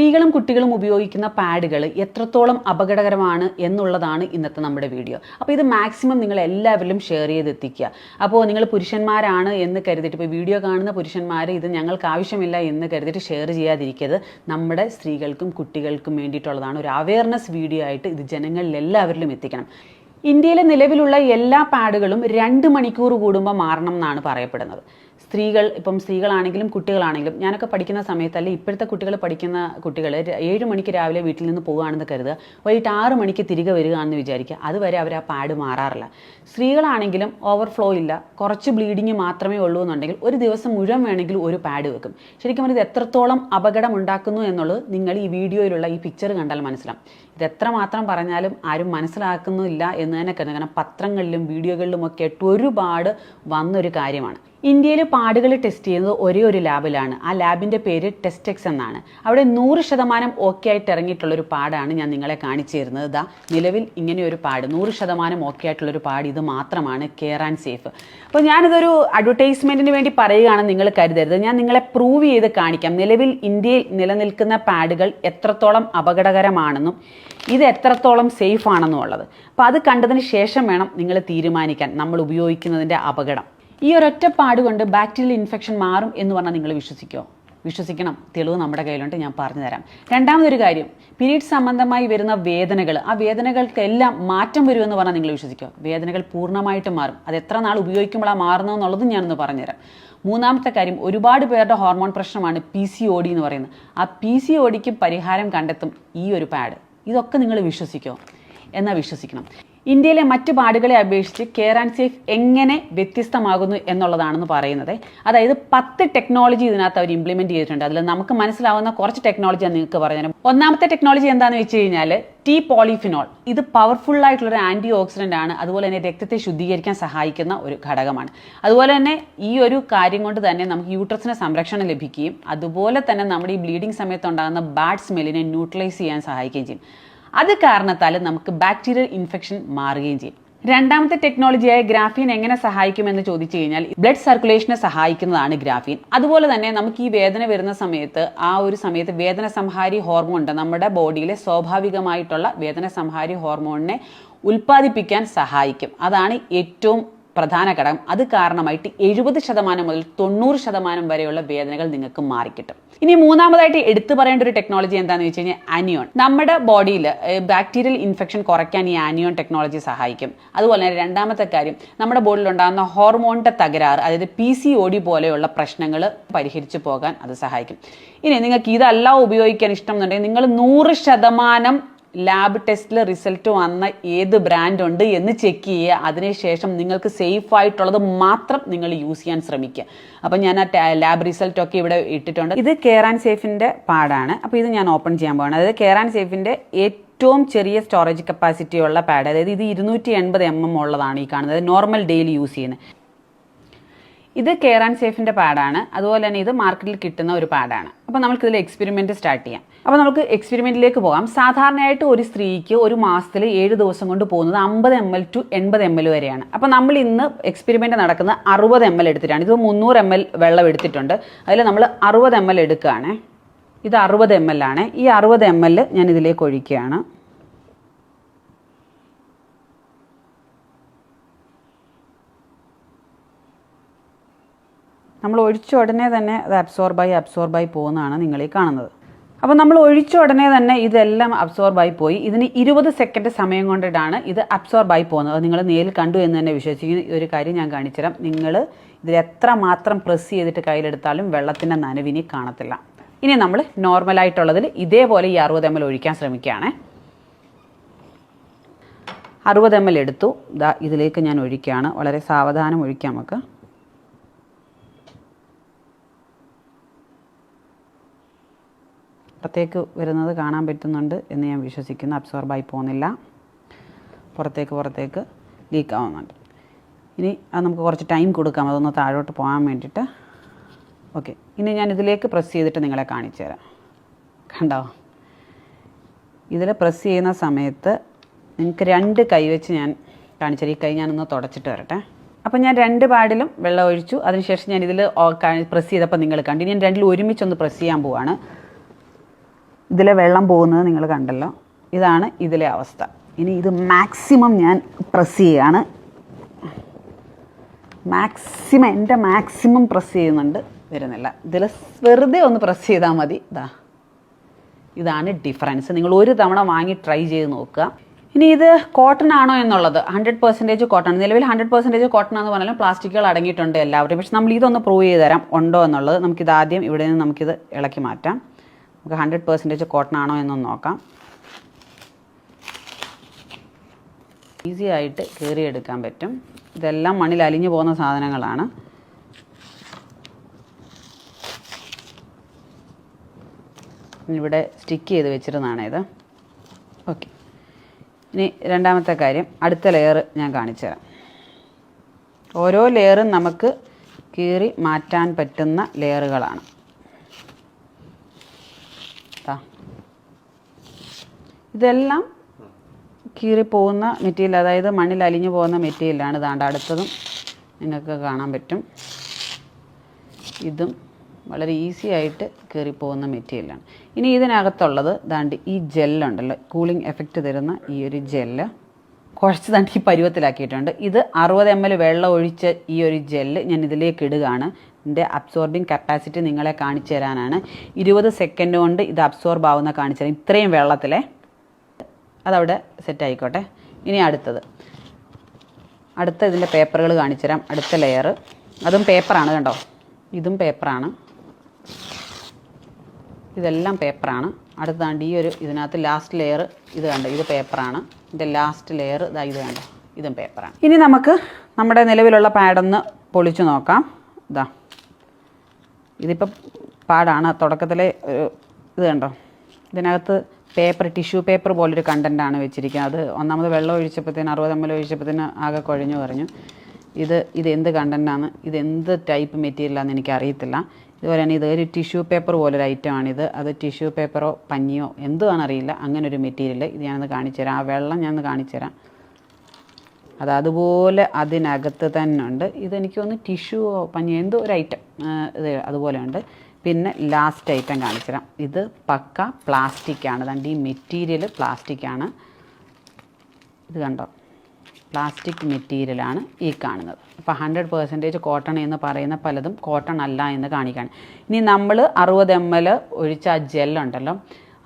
സ്ത്രീകളും കുട്ടികളും ഉപയോഗിക്കുന്ന പാഡുകൾ എത്രത്തോളം അപകടകരമാണ് എന്നുള്ളതാണ് ഇന്നത്തെ നമ്മുടെ വീഡിയോ. അപ്പോൾ ഇത് മാക്സിമം നിങ്ങൾ എല്ലാവരിലും ഷെയർ ചെയ്തെത്തിക്കുക. അപ്പോൾ നിങ്ങൾ പുരുഷന്മാരാണ് എന്ന് കരുതിയിട്ട് ഇപ്പോൾ വീഡിയോ കാണുന്ന പുരുഷന്മാർ ഇത് ഞങ്ങൾക്ക് ആവശ്യമില്ല എന്ന് കരുതിയിട്ട് ഷെയർ ചെയ്യാതിരിക്കരുത്. നമ്മുടെ സ്ത്രീകൾക്കും കുട്ടികൾക്കും വേണ്ടിയിട്ടുള്ളതാണ് ഒരു അവയർനെസ് വീഡിയോ ആയിട്ട് ഇത് ജനങ്ങളിൽ എല്ലാവരിലും എത്തിക്കണം. ഇന്ത്യയിലെ നിലവിലുള്ള എല്ലാ പാഡുകളും രണ്ട് മണിക്കൂർ കൂടുമ്പോൾ മാറണം എന്നാണ് പറയപ്പെടുന്നത്. സ്ത്രീകൾ ഇപ്പം സ്ത്രീകളാണെങ്കിലും കുട്ടികളാണെങ്കിലും ഞാനൊക്കെ പഠിക്കുന്ന സമയത്ത് അല്ലെങ്കിൽ ഇപ്പോഴത്തെ കുട്ടികൾ പഠിക്കുന്ന കുട്ടികൾ ഏഴ് മണിക്ക് രാവിലെ വീട്ടിൽ നിന്ന് പോകുകയാണെന്ന് കരുതുക. വൈകിട്ട് ആറ് മണിക്ക് തിരികെ വരികയാണെന്ന് വിചാരിക്കുക. അതുവരെ അവർ ആ പാഡ് മാറാറില്ല. സ്ത്രീകളാണെങ്കിലും ഓവർഫ്ലോ ഇല്ല. കുറച്ച് ബ്ലീഡിങ് മാത്രമേ ഉള്ളൂ എന്നുണ്ടെങ്കിൽ ഒരു ദിവസം മുഴുവൻ വേണമെങ്കിൽ ഒരു പാഡ് വെക്കും. ശരിക്കും പറഞ്ഞാൽ ഇത് എത്രത്തോളം അപകടം ഉണ്ടാക്കുന്നു എന്നുള്ളത് നിങ്ങൾ ഈ വീഡിയോയിലുള്ള ഈ പിക്ചർ കണ്ടാൽ മനസ്സിലാവും. ഇത് എത്ര മാത്രം പറഞ്ഞാലും ആരും മനസ്സിലാക്കുന്നില്ല എന്ന് തന്നെ കരുതുന്നു കാരണം പത്രങ്ങളിലും വീഡിയോകളിലും ഒക്കെ ഒരുപാട് വന്നൊരു കാര്യമാണ്. ഇന്ത്യയിൽ പാടുകൾ ടെസ്റ്റ് ചെയ്യുന്നത് ഒരേ ഒരു ലാബിലാണ്. ആ ലാബിന്റെ പേര് ടെസ്റ്റെക്സ് എന്നാണ്. അവിടെ നൂറ് ശതമാനം ഓക്കെ ആയിട്ട് ഇറങ്ങിയിട്ടുള്ളൊരു പാടാണ് ഞാൻ നിങ്ങളെ കാണിച്ചു തരുന്നത്. ഇതാ നിലവിൽ ഇങ്ങനെ ഒരു പാട്. നൂറ് ശതമാനം ഓക്കെ ആയിട്ടുള്ളൊരു പാട് ഇത് മാത്രമാണ്. കെയർ ആൻഡ് സേഫ് അപ്പോൾ ഞാനിതൊരു അഡ്വർടൈസ്മെന്റിന് വേണ്ടി പറയുകയാണെന്ന് നിങ്ങൾ കരുതരുത്. ഞാൻ നിങ്ങളെ പ്രൂവ് ചെയ്ത് കാണിക്കാം. നിലവിൽ ഇന്ത്യയിൽ നിലനിൽക്കുന്ന പാഡുകൾ എത്രത്തോളം അപകടകരമാണെന്നും ഇത് എത്രത്തോളം സേഫ് ആണെന്നും ഉള്ളത് അപ്പോൾ അത് കണ്ടതിന് ശേഷം വേണം നിങ്ങൾ തീരുമാനിക്കാൻ. നമ്മൾ ഉപയോഗിക്കുന്നതിന്റെ അപകടം. ഈ ഒരൊറ്റ പാട് കൊണ്ട് ബാക്ടീരിയൽ ഇൻഫെക്ഷൻ മാറും എന്ന് പറഞ്ഞാൽ നിങ്ങൾ വിശ്വസിക്കുമോ വിശ്വസിക്കണം. തെളിവ് നമ്മുടെ കയ്യിലുണ്ട് ഞാൻ പറഞ്ഞു തരാം രണ്ടാമതൊരു കാര്യം പീരീഡ് സംബന്ധമായി വരുന്ന വേദനകൾ ആ വേദനകൾക്കെല്ലാം മാറ്റം വരുമെന്ന് പറഞ്ഞാൽ നിങ്ങൾ വിശ്വസിക്കുക വേദനകൾ പൂർണമായിട്ട് മാറും. അത് എത്ര നാൾ ഉപയോഗിക്കുമ്പോഴാണ് മാറുന്നത് എന്നുള്ളതും ഞാനൊന്ന് പറഞ്ഞുതരാം. മൂന്നാമത്തെ കാര്യം ഒരുപാട് പേരുടെ ഹോർമോൺ പ്രശ്നമാണ് പി സി ഒ ഡി എന്ന് പറയുന്നത്. ആ പി സി ഒ ഡിക്ക് പരിഹാരം കണ്ടെത്തും ഈ ഒരു പാഡ്. ഇതൊക്കെ നിങ്ങൾ വിശ്വസിക്കുമോ എന്നാൽ വിശ്വസിക്കണം. ഇന്ത്യയിലെ മറ്റു പാടുകളെ അപേക്ഷിച്ച് കെയർ ആൻഡ് സേഫ് എങ്ങനെ വ്യത്യസ്തമാകുന്നു എന്നുള്ളതാണെന്ന് പറയുന്നത്. അതായത് പത്ത് ടെക്നോളജി ഇതിനകത്ത് അവർ ഇംപ്ലിമെന്റ് ചെയ്തിട്ടുണ്ട്. അതിൽ നമുക്ക് മനസ്സിലാവുന്ന കുറച്ച് ടെക്നോളജി നിങ്ങൾക്ക് പറഞ്ഞുതരാം ഒന്നാമത്തെ ടെക്നോളജി എന്താണെന്ന് വെച്ച് കഴിഞ്ഞാൽ ടി പോളിഫിനോൾ ഇത് പവർഫുൾ ആയിട്ടുള്ള ഒരു ആന്റി ഓക്സിഡന്റ് ആണ്. അതുപോലെ തന്നെ രക്തത്തെ ശുദ്ധീകരിക്കാൻ സഹായിക്കുന്ന ഒരു ഘടകമാണ്. അതുപോലെ തന്നെ ഈ ഒരു കാര്യം കൊണ്ട് തന്നെ നമുക്ക് യൂട്രസിന് സംരക്ഷണം ലഭിക്കുകയും അതുപോലെ തന്നെ നമ്മുടെ ഈ ബ്ലീഡിംഗ് സമയത്ത് ഉണ്ടാകുന്ന ബാഡ് സ്മെല്ലിനെ ന്യൂട്രലൈസ് ചെയ്യാൻ സഹായിക്കുകയും ചെയ്യും. അത് കാരണത്താൽ നമുക്ക് ബാക്ടീരിയൽ ഇൻഫെക്ഷൻ മാറുകയും ചെയ്യും. രണ്ടാമത്തെ ടെക്നോളജിയായ ഗ്രാഫീൻ എങ്ങനെ സഹായിക്കുമെന്ന് ചോദിച്ചു കഴിഞ്ഞാൽ ബ്ലഡ് സർക്കുലേഷനെ സഹായിക്കുന്നതാണ് ഗ്രാഫീൻ അതുപോലെ തന്നെ നമുക്ക് ഈ വേദന വരുന്ന സമയത്ത് ആ ഒരു സമയത്ത് വേദന സംഹാരി ഹോർമോൺ ഉണ്ട്. നമ്മുടെ ബോഡിയിലെ സ്വാഭാവികമായിട്ടുള്ള വേദന സംഹാരി ഹോർമോണിനെ ഉൽപ്പാദിപ്പിക്കാൻ സഹായിക്കും. അതാണ് ഏറ്റവും പ്രധാന ഘടകം. അത് കാരണമായിട്ട് എഴുപത് ശതമാനം മുതൽ തൊണ്ണൂറ് ശതമാനം വരെയുള്ള വേദനകൾ നിങ്ങൾക്ക് മാറിക്കിട്ടും. ഇനി മൂന്നാമതായിട്ട് എടുത്തു പറയേണ്ട ഒരു ടെക്നോളജി എന്താണെന്ന് വെച്ച് കഴിഞ്ഞാൽ ആനിയോൺ നമ്മുടെ ബോഡിയിൽ ബാക്ടീരിയൽ ഇൻഫെക്ഷൻ കുറയ്ക്കാൻ ഈ ആനിയോൺ ടെക്നോളജി സഹായിക്കും. അതുപോലെ തന്നെ രണ്ടാമത്തെ കാര്യം നമ്മുടെ ബോഡിയിൽ ഉണ്ടാകുന്ന ഹോർമോണിന്റെ തകരാറ് അതായത് പി സി പോലെയുള്ള പ്രശ്നങ്ങൾ പരിഹരിച്ചു പോകാൻ അത് സഹായിക്കും. ഇനി നിങ്ങൾക്ക് ഇതല്ല ഉപയോഗിക്കാൻ ഇഷ്ടം എന്നുണ്ടെങ്കിൽ നിങ്ങൾ നൂറ് ശതമാനം ലാബ് ടെസ്റ്റിൽ റിസൾട്ട് വന്ന ഏത് ബ്രാൻഡ് ഉണ്ട് എന്ന് ചെക്ക് ചെയ്യുക. അതിനുശേഷം നിങ്ങൾക്ക് സേഫ് ആയിട്ടുള്ളത് മാത്രം നിങ്ങൾ യൂസ് ചെയ്യാൻ ശ്രമിക്കുക. അപ്പം ഞാൻ ആ ലാബ് റിസൾട്ട് ഒക്കെ ഇവിടെ ഇട്ടിട്ടുണ്ട്. ഇത് കെയർ ആൻഡ് സേഫിന്റെ പാടാണ്. അപ്പോൾ ഇത് ഞാൻ ഓപ്പൺ ചെയ്യാൻ പോവാണ്. അതായത് കെയർ ആൻഡ് സേഫിന്റെ ഏറ്റവും ചെറിയ സ്റ്റോറേജ് കപ്പാസിറ്റി ഉള്ള പാഡ് അതായത് ഇത് ഇരുന്നൂറ്റി എൺപത് എം എം ഉള്ളതാണ് ഈ കാണുന്നത്. നോർമൽ ഡെയിലി യൂസ് ചെയ്യുന്നത്. ഇത് കെയർ ആൻഡ് സേഫിന്റെ പാടാണ്. അതുപോലെ തന്നെ ഇത് മാർക്കറ്റിൽ കിട്ടുന്ന ഒരു പാടാണ്. അപ്പോൾ നമുക്ക് ഇതിൽ എക്സ്പെരിമെന്റ് സ്റ്റാർട്ട് ചെയ്യാം. അപ്പോൾ നമുക്ക് എക്സ്പെരിമെന്റിലേക്ക് പോകാം. സാധാരണയായിട്ട് ഒരു സ്ത്രീക്ക് ഒരു മാസത്തിൽ ഏഴ് ദിവസം കൊണ്ട് പോകുന്നത് അമ്പത് എം എൽ ടു എൺപത് എം എൽ വരെയാണ്. അപ്പോൾ നമ്മൾ ഇന്ന് എക്സ്പെരിമെന്റ് നടക്കുന്നത് അറുപത് എം എൽ എടുത്തിട്ടാണ്. ഇത് മുന്നൂറ് എം എൽ വെള്ളം എടുത്തിട്ടുണ്ട്. അതിൽ നമ്മൾ അറുപത് എം എൽ എടുക്കുകയാണ്. ഇത് അറുപത് എം എൽ ആണ്. ഈ അറുപത് എം എൽ ഞാൻ ഇതിലേക്ക് ഒഴിക്കുകയാണ്. നമ്മൾ ഒഴിച്ച ഉടനെ തന്നെ അത് അബ്സോർബായി അബ്സോർബായി പോകുന്നതാണ് നിങ്ങൾ ഈ കാണുന്നത്. അപ്പോൾ നമ്മൾ ഒഴിച്ച ഉടനെ തന്നെ ഇതെല്ലാം അബ്സോർബായി പോയി. ഇതിന് ഇരുപത് സെക്കൻഡ് സമയം കൊണ്ടിട്ടാണ് ഇത് അബ്സോർബായി പോകുന്നത്. അത് നിങ്ങൾ നേരിൽ കണ്ടു എന്ന് തന്നെ വിശ്വസിക്കുന്നു ഒരു കാര്യം ഞാൻ കാണിച്ചുതരാം. നിങ്ങൾ ഇതിൽ എത്ര മാത്രം പ്രസ് ചെയ്തിട്ട് കയ്യിലെടുത്താലും വെള്ളത്തിന്റെ നനവിനി കാണത്തില്ല. ഇനി നമ്മൾ നോർമലായിട്ടുള്ളതിൽ ഇതേപോലെ ഈ അറുപത് എം എൽ ഒഴിക്കാൻ ശ്രമിക്കുകയാണ്. അറുപത് എം എൽ എടുത്തു. ഇതാ ഇതിലേക്ക് ഞാൻ ഒഴിക്കുകയാണ്. വളരെ സാവധാനം ഒഴിക്കാം നമുക്ക്. പുറത്തേക്ക് വരുന്നത് കാണാൻ പറ്റുന്നുണ്ട് എന്ന് ഞാൻ വിശ്വസിക്കുന്നു. അബ്സോർബായി പോകുന്നില്ല. പുറത്തേക്ക് പുറത്തേക്ക് ലീക്ക് ആവുന്നുണ്ട്. ഇനി അത് നമുക്ക് കുറച്ച് ടൈം കൊടുക്കാം. അതൊന്ന് താഴോട്ട് പോകാൻ വേണ്ടിയിട്ട്. ഓക്കെ ഇനി ഞാൻ ഇതിലേക്ക് പ്രസ് ചെയ്തിട്ട് നിങ്ങളെ കാണിച്ചു തരാം. കണ്ടോ? ഇതിൽ പ്രസ് ചെയ്യുന്ന സമയത്ത് നിങ്ങൾക്ക് രണ്ട് കൈ വെച്ച് ഞാൻ കാണിച്ചു തരാം. ഈ കൈ ഞാനൊന്ന് തുടച്ചിട്ട് വരട്ടെ. അപ്പോൾ ഞാൻ രണ്ട് പാടിലും വെള്ളം ഒഴിച്ചു. അതിനുശേഷം ഞാൻ ഇതിൽ പ്രസ് ചെയ്തപ്പോൾ നിങ്ങൾ കണ്ടു. ഞാൻ രണ്ടിലും ഒരുമിച്ചൊന്ന് പ്രസ് ചെയ്യാൻ പോവാണ്. ഇതിലെ വെള്ളം പോകുന്നത് നിങ്ങൾ കണ്ടല്ലോ. ഇതാണ് ഇതിലെ അവസ്ഥ. ഇനി ഇത് മാക്സിമം ഞാൻ പ്രസ് ചെയ്യുകയാണ് മാക്സിമം എന്റെ മാക്സിമം പ്രസ് ചെയ്യുന്നുണ്ട്. വരുന്നില്ല. ഇതിൽ വെറുതെ ഒന്ന് പ്രസ് ചെയ്താൽ മതി. ഇതാ ഇതാണ് ഡിഫറൻസ് നിങ്ങൾ ഒരു തവണ വാങ്ങി ട്രൈ ചെയ്ത് നോക്കുക. ഇനി ഇത് കോട്ടൺ ആണോ എന്നുള്ളത്. ഹൺഡ്രഡ് പെർസെന്റേജ് കോട്ടൺ നിലവിൽ ഹൺഡ്രഡ് പെർസെന്റേജ് കോട്ടൺ എന്ന് പറഞ്ഞാലും പ്ലാസ്റ്റിക്കുകൾ അടങ്ങിയിട്ടുണ്ട് എല്ലാവരും പക്ഷെ നമ്മൾ ഇതൊന്ന് പ്രൂവ് ചെയ്ത് തരാം. ഉണ്ടോ എന്നുള്ളത് നമുക്കിത് ആദ്യം ഇവിടെ നിന്ന് നമുക്കിത് ഇളക്കി മാറ്റാം. നമുക്ക് ഹൺഡ്രഡ് പെർസെന്റേജ് കോട്ടൺ ആണോ എന്നൊന്ന് നോക്കാം. ഈസി ആയിട്ട് കീറിയെടുക്കാൻ പറ്റും. ഇതെല്ലാം മണ്ണിൽ അലിഞ്ഞു പോകുന്ന സാധനങ്ങളാണ്. ഇവിടെ സ്റ്റിക്ക് ചെയ്ത് വെച്ചിരുന്നതാണ് ഇത്. ഓക്കെ ഇനി രണ്ടാമത്തെ കാര്യം അടുത്ത ലെയർ ഞാൻ കാണിച്ചു തരാം. ഓരോ ലെയറും നമുക്ക് കീറി മാറ്റാൻ പറ്റുന്ന ലെയറുകളാണ് ദാ. ഇതെല്ലാം കീറിപ്പോകുന്ന മെറ്റീരിയൽ അതായത് മണ്ണിൽ അലിഞ്ഞു പോകുന്ന മെറ്റീരിയലാണ് ഇതാണ്ട് അടുത്തതും നിങ്ങൾക്ക് കാണാൻ പറ്റും. ഇതും വളരെ ഈസി ആയിട്ട് കീറിപ്പോകുന്ന മെറ്റീരിയലാണ് ഇനി ഇതിനകത്തുള്ളത് ദാണ്ട് ഈ ജെല്ലുണ്ടല്ലോ കൂളിംഗ് എഫക്റ്റ് തരുന്ന ഈ ഒരു ജെല്ല്. കുഴച്ച് ദാണ്ട് ഈ പരുവത്തിലാക്കിയിട്ടുണ്ട്. ഇത് അറുപത് എം എൽ വെള്ളം ഒഴിച്ച ഈ ഒരു ജെല്ല് ഞാൻ ഇതിലേക്ക് ഇടുകയാണ്. ഇതിന്റെ അബ്സോർബിങ് കപ്പാസിറ്റി നിങ്ങളെ കാണിച്ചു തരാനാണ്. ഇരുപത് സെക്കൻഡ് കൊണ്ട് ഇത് അബ്സോർബ് ആവുന്ന കാണിച്ചു തരാം. ഇത്രയും വെള്ളത്തിലെ അതവിടെ സെറ്റ് ആയിക്കോട്ടെ. ഇനി അടുത്തത്. അടുത്ത ഇതിന്റെ പേപ്പറുകൾ കാണിച്ചു തരാം. അടുത്ത ലെയർ അതും പേപ്പറാണ് കണ്ടോ? ഇതും പേപ്പറാണ് ഇതെല്ലാം പേപ്പറാണ് അടുത്താണ്ട് ഈ ഒരു ഇതിനകത്ത് ലാസ്റ്റ് ലെയർ ഇത് കണ്ടോ ഇത് പേപ്പറാണ് ഇതിന്റെ ലാസ്റ്റ് ലെയർ ഇതാ ഇത് കണ്ടോ. ഇതും പേപ്പറാണ് ഇനി നമുക്ക് നമ്മുടെ നിലവിലുള്ള പാഡൊന്ന് പൊളിച്ചു നോക്കാം. ഇതാ. ഇതിപ്പോൾ പാടാണ്. തുടക്കത്തിലെ ഇത് കണ്ടോ? ഇതിനകത്ത് പേപ്പർ ടിഷ്യൂ പേപ്പർ പോലൊരു കണ്ടന്റാണ് വെച്ചിരിക്കുന്നത്. അത് ഒന്നാമത് വെള്ളം ഒഴിച്ചപ്പോഴത്തേന് അറുപത് എം എൽ ഒഴിച്ചപ്പോഴത്തേന് ആകെ കുഴഞ്ഞു പറഞ്ഞു. ഇത് ഇത് എന്ത് കണ്ടന്റാണ് ഇത് എന്ത് ടൈപ്പ് മെറ്റീരിയലാണെന്ന് എനിക്ക് അറിയത്തില്ല ഇതുപോലെ തന്നെ ഇത് ഒരു ടിഷ്യൂ പേപ്പർ പോലൊരു ഐറ്റം ആണിത്. അത് ടിഷ്യൂ പേപ്പറോ പഞ്ഞിയോ എന്തുവാണെന്നറിയില്ല. അങ്ങനെ ഒരു മെറ്റീരിയൽ ഇത് ഞാനൊന്ന് കാണിച്ചു തരാം ആ വെള്ളം ഞാനൊന്ന് കാണിച്ചു തരാം അത് അതുപോലെ അതിനകത്ത് തന്നെ ഉണ്ട്. ഇതെനിക്ക് തോന്നുന്നു ടിഷ്യൂ പഞ്ഞി എന്തോ ഒരു ഐറ്റം ഇത് അതുപോലെ ഉണ്ട്. പിന്നെ ലാസ്റ്റ് ഐറ്റം കാണിച്ചു തരാം ഇത് പക്ക പ്ലാസ്റ്റിക് ആണ്. ദാണ്ട് ഈ മെറ്റീരിയൽ പ്ലാസ്റ്റിക് ആണ്. ഇത് കണ്ടോ? പ്ലാസ്റ്റിക് മെറ്റീരിയലാണ് ഈ കാണുന്നത്. അപ്പോൾ ഹൺഡ്രഡ് പെർസെന്റേജ് കോട്ടൺ എന്ന് പറയുന്ന പലതും കോട്ടൺ അല്ല എന്ന് കാണിക്കുകയാണ് ഇനി നമ്മൾ അറുപത് എം എൽ ഒഴിച്ച ആ ജെല്ലുണ്ടല്ലോ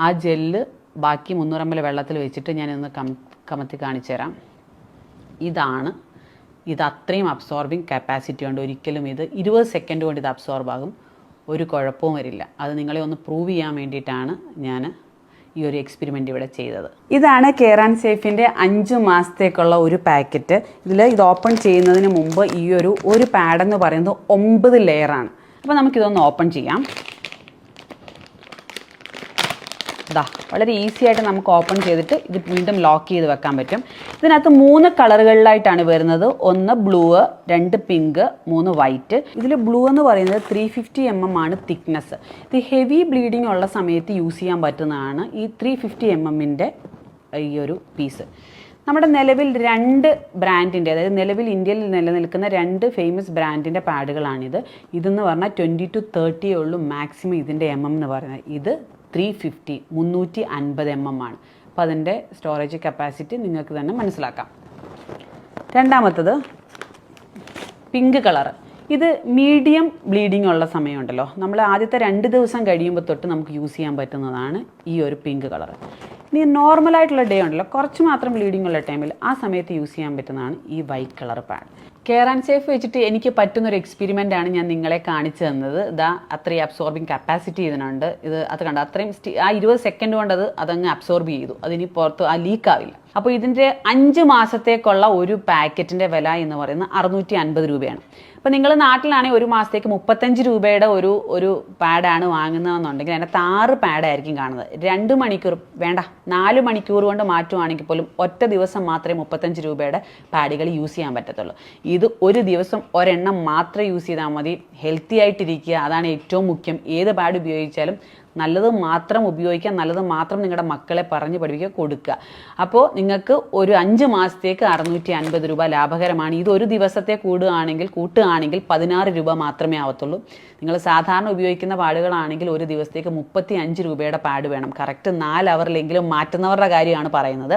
ആ ജെല്ല് ബാക്കി മുന്നൂറ് എം എൽ വെള്ളത്തിൽ വെച്ചിട്ട് ഞാൻ ഇന്ന് കം കമത്തി കാണിച്ചു തരാം ഇതാണ്. ഇത് അത്രയും അബ്സോർബിങ് കപ്പാസിറ്റി ഉണ്ട് ഒരിക്കലും ഇത് ഇരുപത് സെക്കൻഡ് കൊണ്ട് ഇത് അബ്സോർബ് ആകും. ഒരു കുഴപ്പവും വരില്ല. അത് നിങ്ങളെ ഒന്ന് പ്രൂവ് ചെയ്യാൻ വേണ്ടിയിട്ടാണ് ഞാൻ ഈ ഒരു എക്സ്പെരിമെന്റ് ഇവിടെ ചെയ്തത്. ഇതാണ് കെയർ ആൻഡ് സേഫിന്റെ അഞ്ച് മാസത്തേക്കുള്ള ഒരു പാക്കറ്റ് ഇതിൽ ഇത് ഓപ്പൺ ചെയ്യുന്നതിന് മുമ്പ് ഈ ഒരു ഒരു പാഡെന്ന് പറയുന്നത് ഒമ്പത് ലെയറാണ് അപ്പോൾ നമുക്കിതൊന്ന് ഓപ്പൺ ചെയ്യാം. ഇതാ വളരെ ഈസി ആയിട്ട് നമുക്ക് ഓപ്പൺ ചെയ്തിട്ട് ഇത് വീണ്ടും ലോക്ക് ചെയ്ത് വെക്കാൻ പറ്റും. ഇതിനകത്ത് മൂന്ന് കളറുകളിലായിട്ടാണ് വരുന്നത്. ഒന്ന് ബ്ലൂ രണ്ട് പിങ്ക് മൂന്ന് വൈറ്റ് ഇതിൽ ബ്ലൂ എന്ന് പറയുന്നത് ത്രീ ഫിഫ്റ്റി എം എം ആണ് തിക്നെസ് ഇത് ഹെവി ബ്ലീഡിംഗ് ഉള്ള സമയത്ത് യൂസ് ചെയ്യാൻ പറ്റുന്നതാണ് ഈ ത്രീ ഫിഫ്റ്റി എം എമ്മിന്റെ ഈ ഒരു പീസ് നമ്മുടെ നിലവിൽ രണ്ട് ബ്രാൻഡിന്റെ അതായത് നിലവിൽ ഇന്ത്യയിൽ നിലനിൽക്കുന്ന രണ്ട് ഫേമസ് ബ്രാൻഡിന്റെ പാഡുകളാണിത് ഇതെന്ന് പറഞ്ഞാൽ ട്വന്റി ടു തേർട്ടിയേ ഉള്ളൂ മാക്സിമം ഇതിന്റെ എം എം എന്ന് പറയുന്നത്. ഇത് ത്രീ ഫിഫ്റ്റി മുന്നൂറ്റി അൻപത് എം എം ആണ്. അപ്പോൾ അതിന്റെ സ്റ്റോറേജ് കപ്പാസിറ്റി നിങ്ങൾക്ക് തന്നെ മനസ്സിലാക്കാം. രണ്ടാമത്തത് പിങ്ക് കളർ ഇത് മീഡിയം ബ്ലീഡിംഗ് ഉള്ള സമയമുണ്ടല്ലോ. നമ്മൾ ആദ്യത്തെ രണ്ട് ദിവസം കഴിയുമ്പോൾ തൊട്ട് നമുക്ക് യൂസ് ചെയ്യാൻ പറ്റുന്നതാണ് ഈ ഒരു പിങ്ക് കളർ ഇനി നോർമലായിട്ടുള്ള ഡേ ഉണ്ടല്ലോ. കുറച്ച് മാത്രം ബ്ലീഡിംഗ് ഉള്ള ടൈമിൽ ആ സമയത്ത് യൂസ് ചെയ്യാൻ പറ്റുന്നതാണ് ഈ white colour pad care and safe വെച്ചിട്ട് എനിക്ക് പറ്റുന്ന ഒരു എക്സ്പെരിമെന്റ് ആണ് ഞാൻ നിങ്ങളെ കാണിച്ചു തന്നത്. ഇതാ അത്രയും അബ്സോർബിങ് കപ്പാസിറ്റി ഇതിനുണ്ട്. ഇത് അത് കണ്ട? അത്രയും ആ ഇരുപത് സെക്കൻഡ് കൊണ്ട് അത് അതങ്ങ് അബ്സോർബ് ചെയ്തു. അതിനി പുറത്ത് ആ ലീക്ക് ആവില്ല. അപ്പോൾ ഇതിന്റെ അഞ്ച് മാസത്തേക്കുള്ള ഒരു പാക്കറ്റിന്റെ വില എന്ന് പറയുന്നത് അറുന്നൂറ്റി അൻപത് രൂപയാണ്. അപ്പോൾ നിങ്ങൾ നാട്ടിലാണെങ്കിൽ ഒരു മാസത്തേക്ക് മുപ്പത്തഞ്ച് രൂപയുടെ ഒരു ഒരു പാഡാണ് വാങ്ങുന്നതെന്നുണ്ടെങ്കിൽ അതിനകത്ത് ആറ് പാഡായിരിക്കും കാണുന്നത്. രണ്ട് മണിക്കൂർ വേണ്ട നാല് മണിക്കൂർ കൊണ്ട് മാറ്റുവാണെങ്കിൽ പോലും ഒറ്റ ദിവസം മാത്രമേ മുപ്പത്തഞ്ച് രൂപയുടെ പാഡുകൾ യൂസ് ചെയ്യാൻ പറ്റത്തുള്ളൂ. ഇത് ഒരു ദിവസം ഒരെണ്ണം മാത്രം യൂസ് ചെയ്താൽ മതി. ഹെൽത്തി ആയിട്ടിരിക്കുക അതാണ് ഏറ്റവും മുഖ്യം. ഏത് പാഡ് ഉപയോഗിച്ചാലും നല്ലത് മാത്രം ഉപയോഗിക്കുക നല്ലത് മാത്രം നിങ്ങളുടെ മക്കളെ പറഞ്ഞ് പഠിപ്പിക്കുക കൊടുക്കുക. അപ്പോൾ നിങ്ങൾക്ക് ഒരു അഞ്ച് മാസത്തേക്ക് അറുന്നൂറ്റി അൻപത് രൂപ ലാഭകരമാണ്. ഇത് ഒരു ദിവസത്തെ കൂടുകയാണെങ്കിൽ കൂട്ടുകയാണെങ്കിൽ പതിനാറ് രൂപ മാത്രമേ ആവത്തുള്ളൂ. നിങ്ങൾ സാധാരണ ഉപയോഗിക്കുന്ന പാടുകളാണെങ്കിൽ ഒരു ദിവസത്തേക്ക് മുപ്പത്തി അഞ്ച് രൂപയുടെ പാട് വേണം. കറക്റ്റ് നാല് അവറിലെങ്കിലും മാറ്റുന്നവരുടെ കാര്യമാണ് പറയുന്നത്.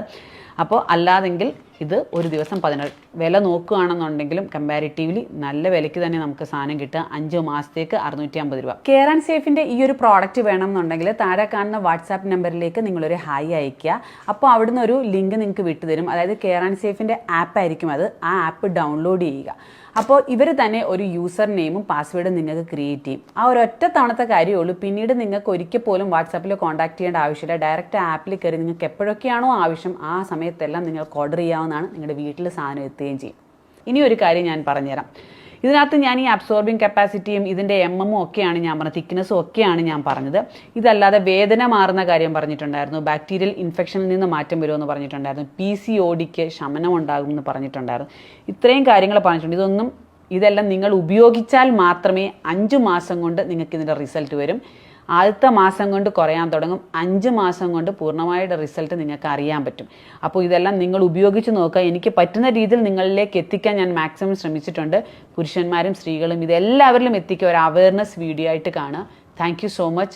അപ്പോൾ അല്ലാതെങ്കിൽ ഇത് ഒരു ദിവസം പതിനെട്ട് വില നോക്കുകയാണെന്നുണ്ടെങ്കിലും കമ്പാരിറ്റീവ്ലി നല്ല വിലയ്ക്ക് തന്നെ നമുക്ക് സാധനം കിട്ടുക. അഞ്ച് മാസത്തേക്ക് അറുന്നൂറ്റി അമ്പത് രൂപ കെയർ ആൻഡ് സേഫിന്റെ ഈ ഒരു പ്രോഡക്റ്റ് വേണമെന്നുണ്ടെങ്കിൽ താഴെ കാണുന്ന വാട്സാപ്പ് നമ്പറിലേക്ക് നിങ്ങളൊരു ഹായ് അയയ്ക്കുക. അപ്പോൾ അവിടുന്ന് ഒരു ലിങ്ക് നിങ്ങൾക്ക് വിട്ടുതരും. അതായത് കെയർ ആൻഡ് സേഫിന്റെ ആപ്പ് ആയിരിക്കും അത്. ആ ആപ്പ് ഡൗൺലോഡ് ചെയ്യുക. അപ്പോൾ ഇവർ തന്നെ ഒരു യൂസർ നെയിമും പാസ്വേഡും നിങ്ങൾക്ക് ക്രിയേറ്റ് ചെയ്യും. ആ ഒരു ഒറ്റ തവണത്തെ കാര്യമുള്ളൂ പിന്നീട് നിങ്ങൾക്ക് ഒരിക്കൽ പോലും വാട്സാപ്പിൽ കോൺടാക്ട് ചെയ്യേണ്ട ആവശ്യമില്ല. ഡയറക്റ്റ് ആപ്പിൽ കയറി നിങ്ങൾക്ക് എപ്പോഴൊക്കെയാണോ ആവശ്യം ആ സമയത്തെല്ലാം നിങ്ങൾക്ക് ഓർഡർ ചെയ്യാവുന്നതാണ് നിങ്ങളുടെ വീട്ടിൽ സാധനം എത്തുകയും ചെയ്യും. ഇനി ഒരു കാര്യം ഞാൻ പറഞ്ഞുതരാം. ഇതിനകത്ത് ഞാൻ ഈ അബ്സോർബിംഗ് കപ്പാസിറ്റിയും ഇതിന്റെ എം എമ്മും ഒക്കെയാണ് ഞാൻ പറഞ്ഞത്. തിക്നെസ്സും ഒക്കെയാണ് ഞാൻ പറഞ്ഞത്. ഇതല്ലാതെ വേദന മാറുന്ന കാര്യം പറഞ്ഞിട്ടുണ്ടായിരുന്നു. ബാക്ടീരിയൽ ഇൻഫെക്ഷനിൽ നിന്ന് മാറ്റം വരുമെന്ന് പറഞ്ഞിട്ടുണ്ടായിരുന്നു. പി സി ഒഡിക്ക് ശമനം ഉണ്ടാകും എന്ന് പറഞ്ഞിട്ടുണ്ടായിരുന്നു. ഇത്രയും കാര്യങ്ങൾ പറഞ്ഞിട്ടുണ്ട്. ഇതൊന്നും ഇതെല്ലാം നിങ്ങൾ ഉപയോഗിച്ചാൽ മാത്രമേ അഞ്ച് മാസം കൊണ്ട് നിങ്ങൾക്ക് ഇതിന്റെ റിസൾട്ട് വരും. ആദ്യത്തെ മാസം കൊണ്ട് കുറയാൻ തുടങ്ങും. അഞ്ച് മാസം കൊണ്ട് പൂർണമായിട്ട് റിസൾട്ട് നിങ്ങൾക്ക് അറിയാൻ പറ്റും. അപ്പോൾ ഇതെല്ലാം നിങ്ങൾ ഉപയോഗിച്ച് നോക്കുക. എനിക്ക് പറ്റുന്ന രീതിയിൽ നിങ്ങളിലേക്ക് എത്തിക്കാൻ ഞാൻ മാക്സിമം ശ്രമിച്ചിട്ടുണ്ട്. പുരുഷന്മാരും സ്ത്രീകളും ഇതെല്ലാവരിലും എത്തിക്കുക. ഒരു അവയർനെസ് വീഡിയോ ആയിട്ട് കാണുക. Thank so much